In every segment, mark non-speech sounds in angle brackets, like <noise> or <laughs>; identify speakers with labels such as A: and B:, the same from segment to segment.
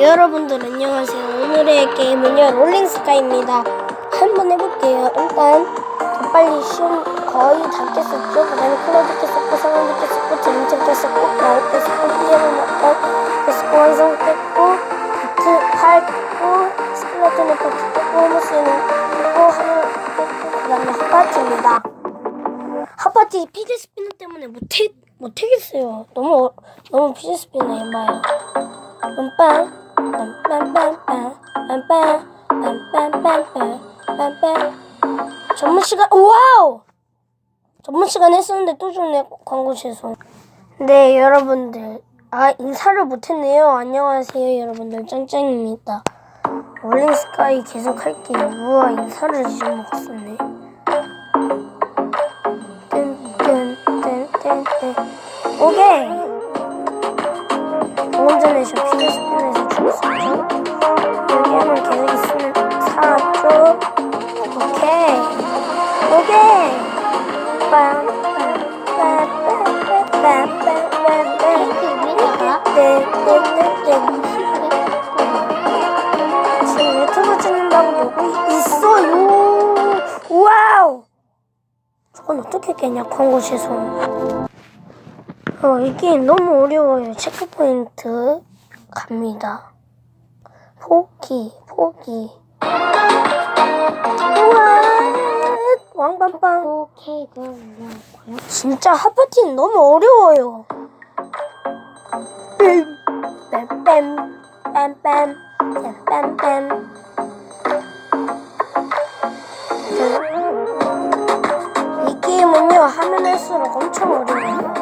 A: 여러분들 안녕하세요. 오늘의 게임은요 롤링스카입니다. 한번 해볼게요. 일단 더 빨리 시험 거의 다 깼었죠. 그다음에 클로드 깼었고 상황도 깼었고 드림책 깼었고 나우 깼었고 피에로 나우 깼었고 완성 깼고 비트 팔 깼고 스켈레톤의 파트 깼고 호모스는 깼고 하늘 깼고 그다음에 핫파티입니다. 핫파티 피드 스피너 때문에 못해 못하겠어요. 너무 어- 너무 피드 스피너 해봐요. 빰빰 전문 시간 와우! 전문 시간 했었는데 또 주네 광고 죄송 네 여러분들. 아 인사를 못했네요. 안녕하세요 여러분들. 짱짱입니다. 롤링스카이 계속 할게요. 우와 인사를 잊어먹었었네 뜬뜬뜬뜬뜬. 오케이 광고 죄송 어, 이 게임 너무 어려워요. 체크포인트 갑니다. 포기 포기. 우와! 왕빵빵.
B: 오케이 그럼.
A: 진짜 핫파티는 너무 어려워요. 뺨 뺨 뺨 뺨뺨이 하면 할수록 엄청 어려워요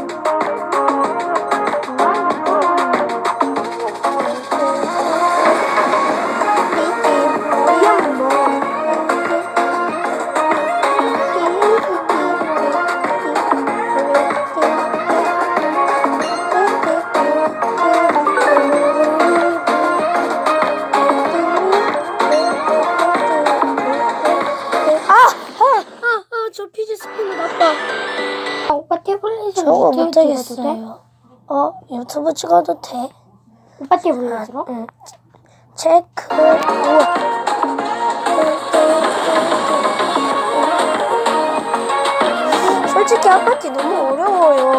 A: 못하겠어요. 어, 유튜브 찍어도 돼?
B: 오빠 태블릿으로?
A: 응. 체크. 우와. 솔직히 아파트 너무 어려워요.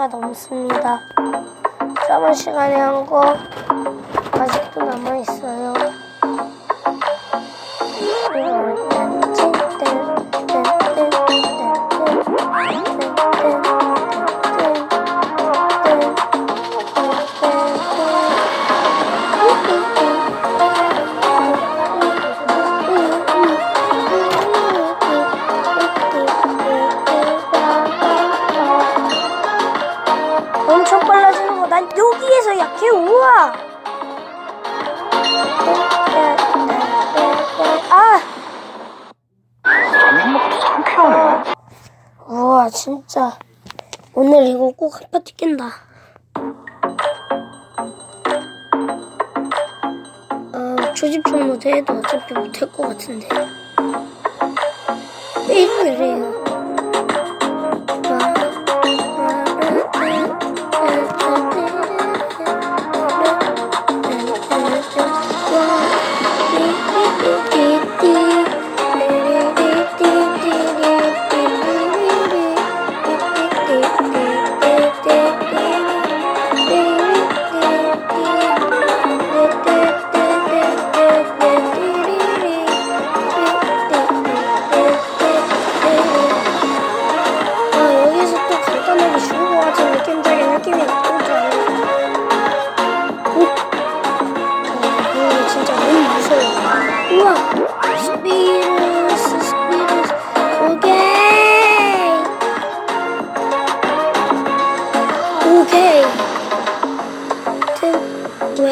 A: 80개가 넘습니다. 저번 시간에 한 거 진짜 오늘 이거 꼭 한파티 깬다. 아 조집총 해도 어차피 못할 것 같은데. 왜 이래요?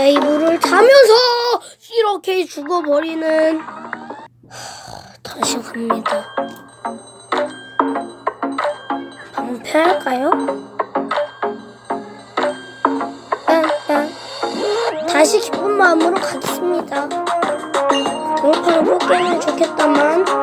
A: 웨이브를 타면서 이렇게 죽어버리는. <sighs> 하, 다시 갑니다. 방패할까요? 딴딴. 다시 기쁜 마음으로 가겠습니다. 동판을 뽑기는 좋겠다만.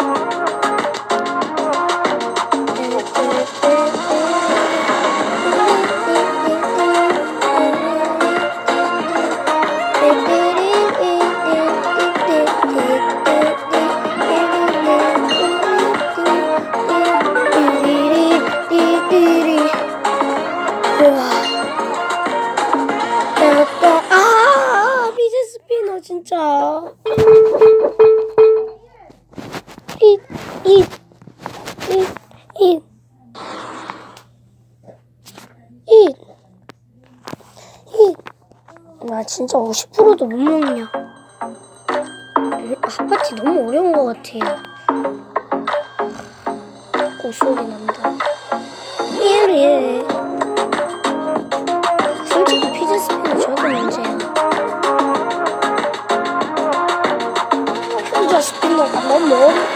A: 잇, 잇. 잇. 잇. 나 진짜 50%도 못 먹냐. 음, 핫파티 너무 어려운 것 같아요. 고소리 난다. 1일. 솔직히 피자 스피는 저거 문제야. 피자 스피너가 너무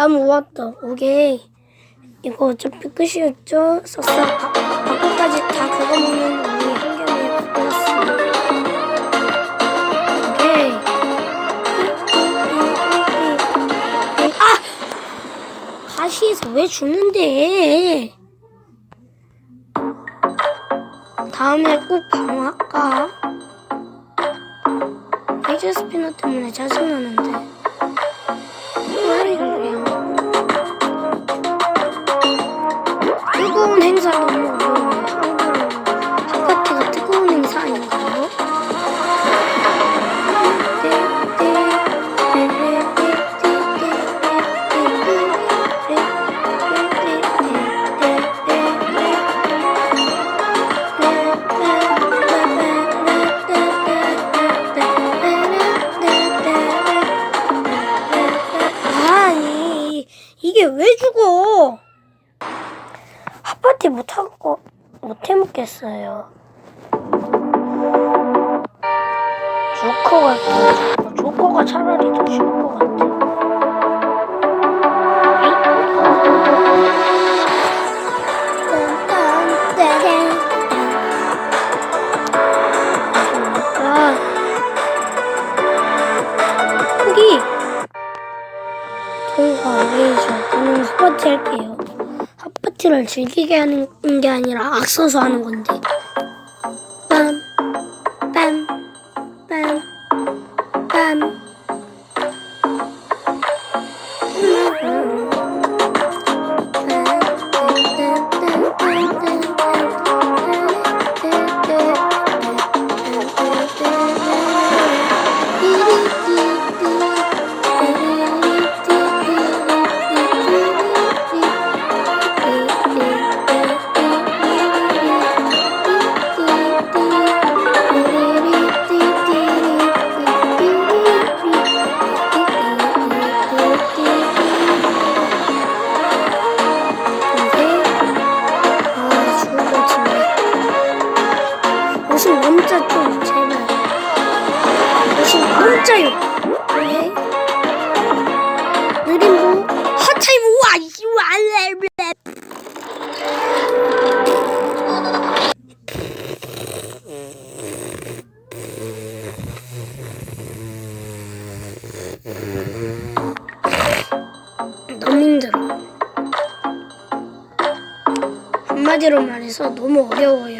A: 나무 왔다. 오케이. 이거 어차피 끝이었죠? 싹싹 바- 바꿔까지 다 그거 먹는 우리 한경이 플러스. 오케이. 아! 가시에서 왜 죽는데? 다음에 꼭 방어할까? 페이지 스피너 때문에 짜증나는데. 못해 먹겠어요. 조커 같아. 조커가 차라리 더 쉬울 것 같아. 아, 파티를 즐기게 하는 게 아니라 악서서 하는 건데. 50 넘자요. 왜? 뭐? 핫타임 우와, 이씨, 와, 너무 힘들어. 한마디로 말해서 너무 어려워요,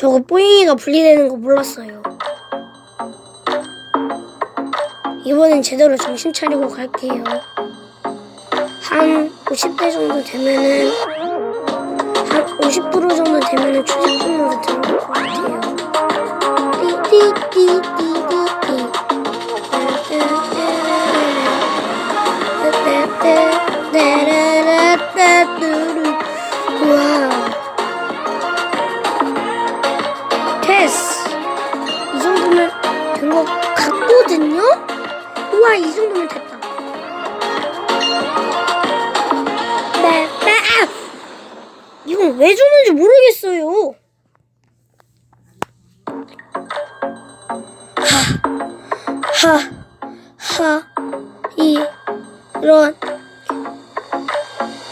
A: 저거 뽀잉이가 분리되는 거 몰랐어요. 이번엔 제대로 정신 차리고 갈게요. 한 50대 정도 되면은 한 50% 정도 되면은 초집중으로 들어갈 것 같아요. 띠띠띠띠띠띠. 따따따라라따뚜루.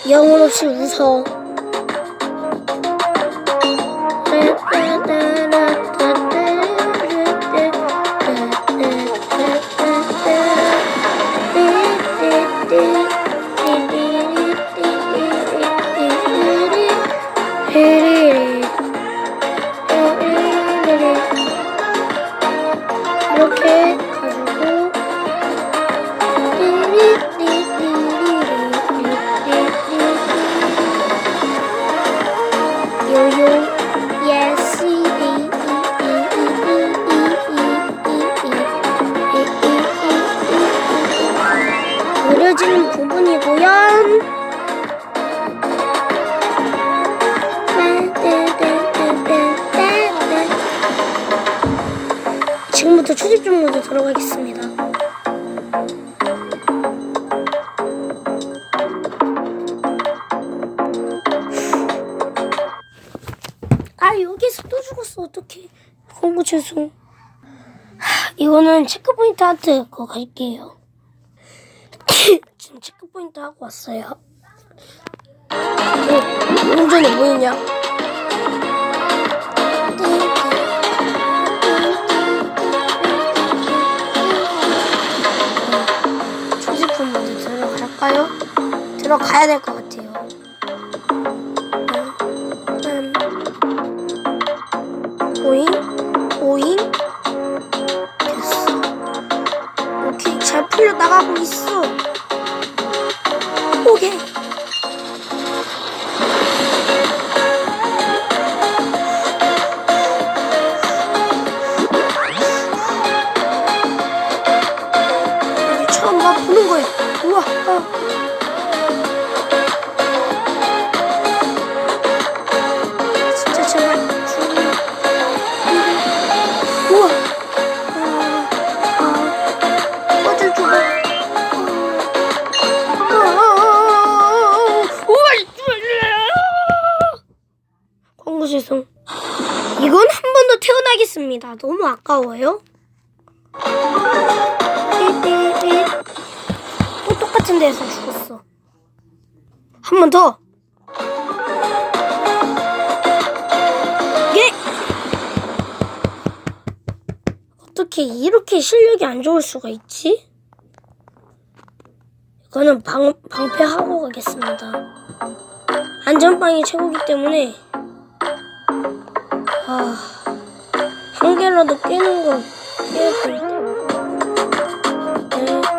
A: 영어로쓰 여. 또 죽었어 어떡해. 공부 죄송. 하, 이거는 체크포인트 하트 그거 갈게요. <laughs> 지금 체크포인트 하고 왔어요. 어, 좀 전에 뭐였냐? 초집품 모드 들어갈까요? 들어가야 될 것 같아요 무 아까워요 삐삐삐. 또 똑같은 데에서 죽었어 한 번 더. 예! 어떻게 이렇게 실력이 안 좋을 수가 있지? 이거는 방, 방패하고 가겠습니다. 안전빵이 최고기 때문에 아, 카메라도 끼는 거 끼고. 네.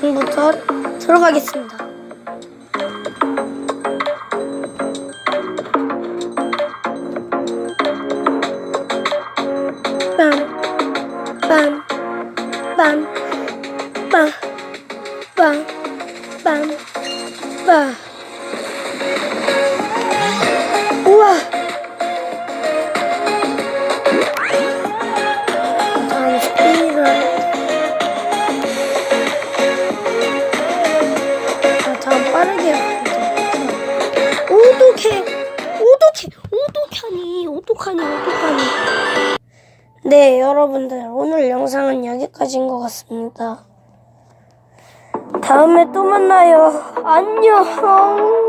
A: 지금부터 들어가겠습니다. 된다. 다음에 또 만나요. 안녕.